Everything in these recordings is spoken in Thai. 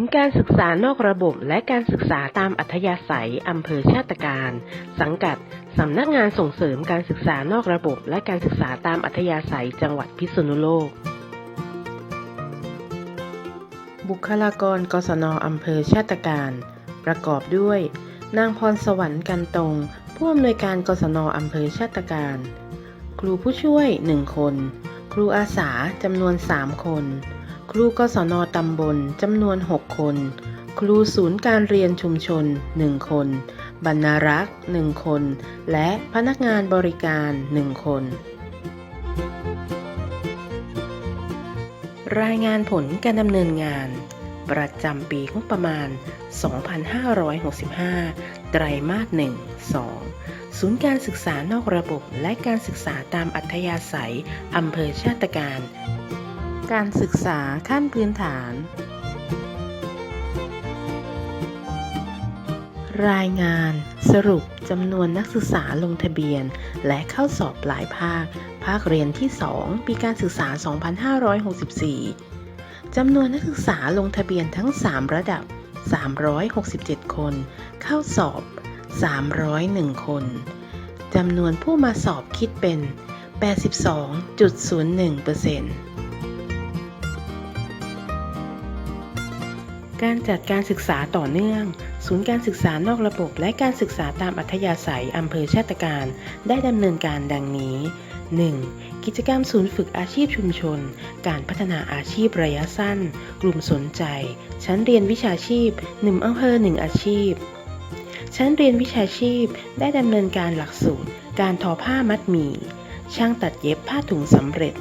ูนย์การศึกษานอกระบบและการศึกษาตามอัธยาศัย อำเภอชาติการ สังกัด สำนักงานส่งเสริมการศึกษานอกระบบ และการศึกษาตามอัธยาศัยจังหวัดพิษณุโลก บุคลากรกศนอำเภอชาติการ ประกอบด้วย นางพรสวรรค์กันตรง ผู้อำนวยการกศนอำเภอชาติการ ครูผู้ช่วย 1 คน ครูอาสาจำนวน 3 คน ครูกศนตำบลจำนวน 6 คน ครูศูนย์การเรียนชุมชน 1 คน บรรณารักษ์ 1 คน และพนักงานบริการ 1 คน รายงานผลการดำเนินงาน ประจำปีงบประมาณ 2565 ไตรมาส 1 2 ศูนย์การศึกษานอกระบบและการศึกษาตามอัธยาศัยอำเภอชาติการ การศึกษาขั้นพื้นฐาน รายงานสรุปจำนวนนักศึกษาลงทะเบียน และเข้าสอบปลายภาค ภาคเรียนที่ 2 ปีการศึกษา 2564 จำนวนนักศึกษาลงทะเบียนทั้ง 3 ระดับ 367 คน เข้าสอบ 301 คนจำนวนผู้มาสอบคิดเป็น 82.01% การจัดการศึกษาต่อเนื่อง ศูนย์การศึกษานอกระบบ และการศึกษาตามอัธยาศัยอำเภอชาติการ ได้ดำเนินการดังนี้ 1. กิจกรรมศูนย์ฝึกอาชีพชุมชน การพัฒนาอาชีพระยะสั้น กลุ่มสนใจ ชั้นเรียนวิชาชีพ1อำเภอ1อาชีพ ชั้นเรียนวิชาชีพได้ดำเนินการหลักสูตร การทอผ้ามัดหมี่ ช่างตัดเย็บผ้าถุงสำเร็จ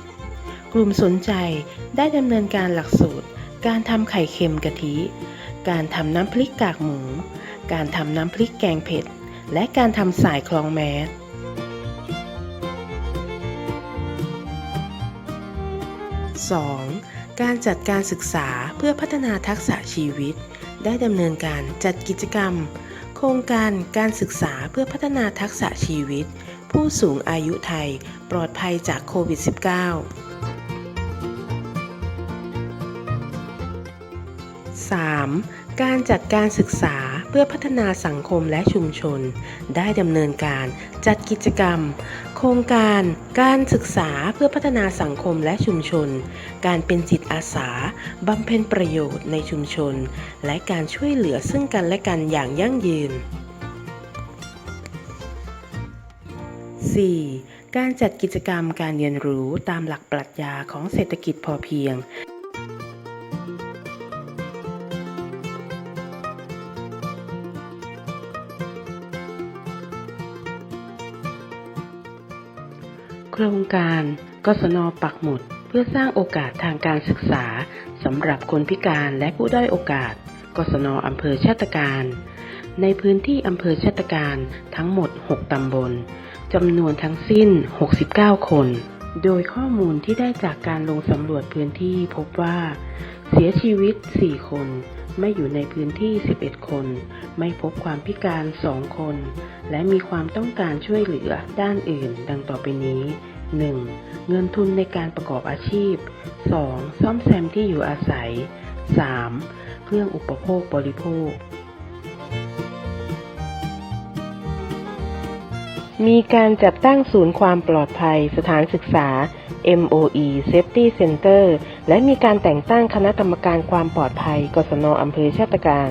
กลุ่มสนใจได้ดำเนินการหลักสูตร การทำไข่เค็มกะทิ การทำน้ำพริกกากหมู การทำน้ำพริกแกงเผ็ด และการทำสายคลองแมส 2. การจัดการศึกษาเพื่อพัฒนาทักษะชีวิต ได้ดำเนินการจัดกิจกรรม โครงการการศึกษาเพื่อพัฒนาทักษะชีวิต ผู้สูงอายุไทยปลอดภัยจากโควิด -19 3. การจัดการศึกษาเพื่อพัฒนาสังคมและชุมชน ได้ดำเนินการจัดกิจกรรม โครงการการศึกษาเพื่อพัฒนาสังคมและชุมชน การเป็นจิตอาสาบำเพ็ญประโยชน์ในชุมชน และการช่วยเหลือซึ่งกันและกันอย่างยั่งยืน 4. การจัดกิจกรรมการเรียนรู้ตามหลักปรัชญาของเศรษฐกิจพอเพียง โครงการกศนปักหมุด เพื่อสร้างโอกาสทางการศึกษาสำหรับคนพิการและผู้ด้อยโอกาส กศนอำเภอชาติการ ในพื้นที่อำเภอชาติการทั้งหมด 6 ตำบลจำนวนทั้งสิ้น 69 คน โดยข้อมูลที่ได้จากการลงสำรวจพื้นที่พบว่า เสียชีวิต 4 คน ไม่อยู่ในพื้นที่ 11 คน ไม่พบความพิการ 2 คน และมีความต้องการช่วยเหลือด้านอื่น ดังต่อไปนี้ 1. เงินทุนในการประกอบอาชีพ 2. ซ่อมแซมที่อยู่อาศัย 3. เครื่องอุปโภคบริโภค มีการจัดตั้งศูนย์ความปลอดภัยสถานศึกษา MOE Safety Center และมีการแต่งตั้งคณะกรรมการความปลอดภัย กศนอำเภอชาติการ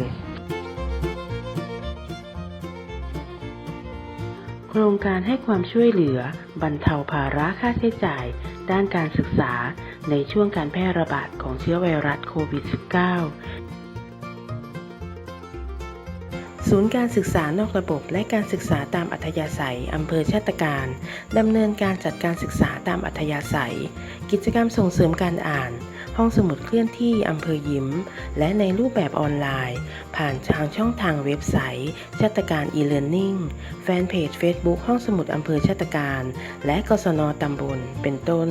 โครงการให้ความช่วยเหลือ บรรเทาภาระค่าใช้จ่าย ด้านการศึกษาในช่วงการแพร่ระบาดของเชื้อไวรัสโควิด -19 ศูนย์การศึกษานอกระบบและการศึกษาตามอัธยาศัย อำเภอชาติการ ดำเนินการจัดการศึกษาตามอัธยาศัย กิจกรรมส่งเสริมการอ่าน ห้องสมุดเคลื่อนที่อำเภอยิ้ม และในรูปแบบออนไลน์ ผ่านทางช่องทางเว็บไซต์ ชาติการ e-learning แฟนเพจ Facebook ห้องสมุดอำเภอชาติการ และกศนตำบล เป็นต้น